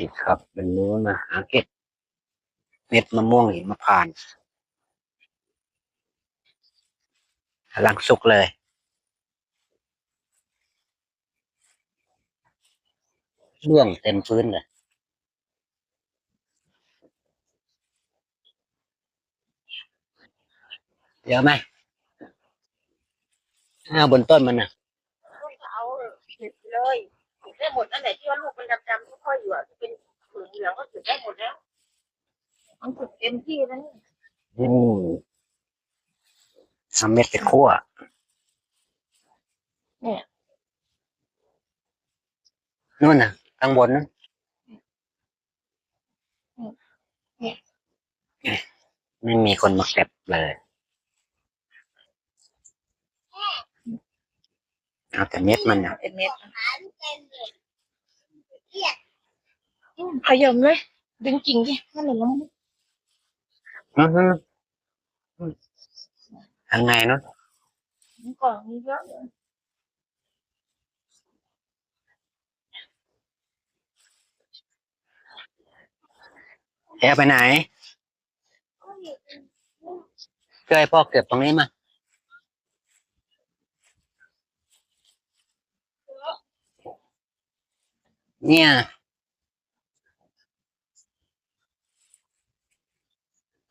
นี่ครับ เป็นนู้นมาหาเก็บเม็ดมะม่วงหิมพานกำลังสุกเลยเรื่องเต็มพื้นเลยเยอะไหมอ้าวบนต้นมันน่ะเอาเก็บเลย ได้หมดนั่นแหละที่ว่าลูกมันดำๆค่อยๆอยู่อะที่เป็นเหลืองๆก็เก็บได้หมดแล้ว มันเก็บเต็มที่แล้วนี่อืมทำเม็ดไปคั่วนู่นน่ะข้างบนนั้นไม่มีคนมาเก็บเลยเอาแต่เม็ดมันน่ะเป็นเม็ดอืม ขยมเลย ดึงจริงดินั่นแหละแล้วมันอือฮึทางไงนู้นมันก่อนมีเยอะเลยแกไปไหน ช่วยพ่อเก็บตรงนี้มา เนี่ย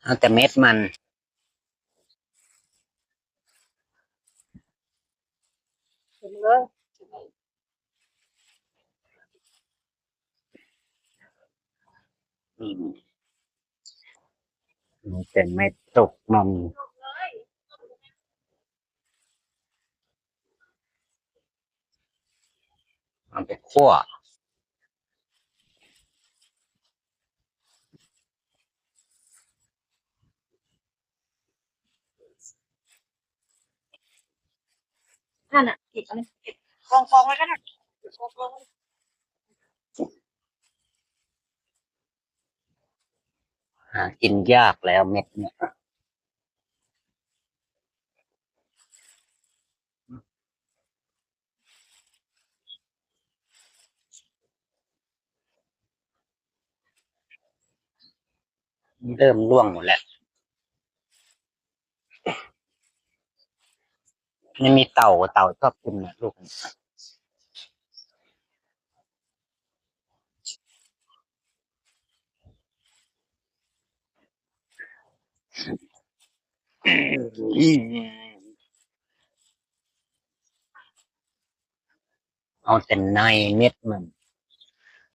เอาแต่เม็ดมันเห็นเลยอืมมันเป็นเม็ดสุกมันเอาไปคั่ว นั่นอะเก็บอะไรเก็บกองกองไว้ก็ได้กองกองหากินยากแล้วเม็ดเนี่ยเริ่มร่วงหมดแล้ว ยังมีเต่าเต่าชอบกินนะลูกเอาแต่ในเม็ดมัน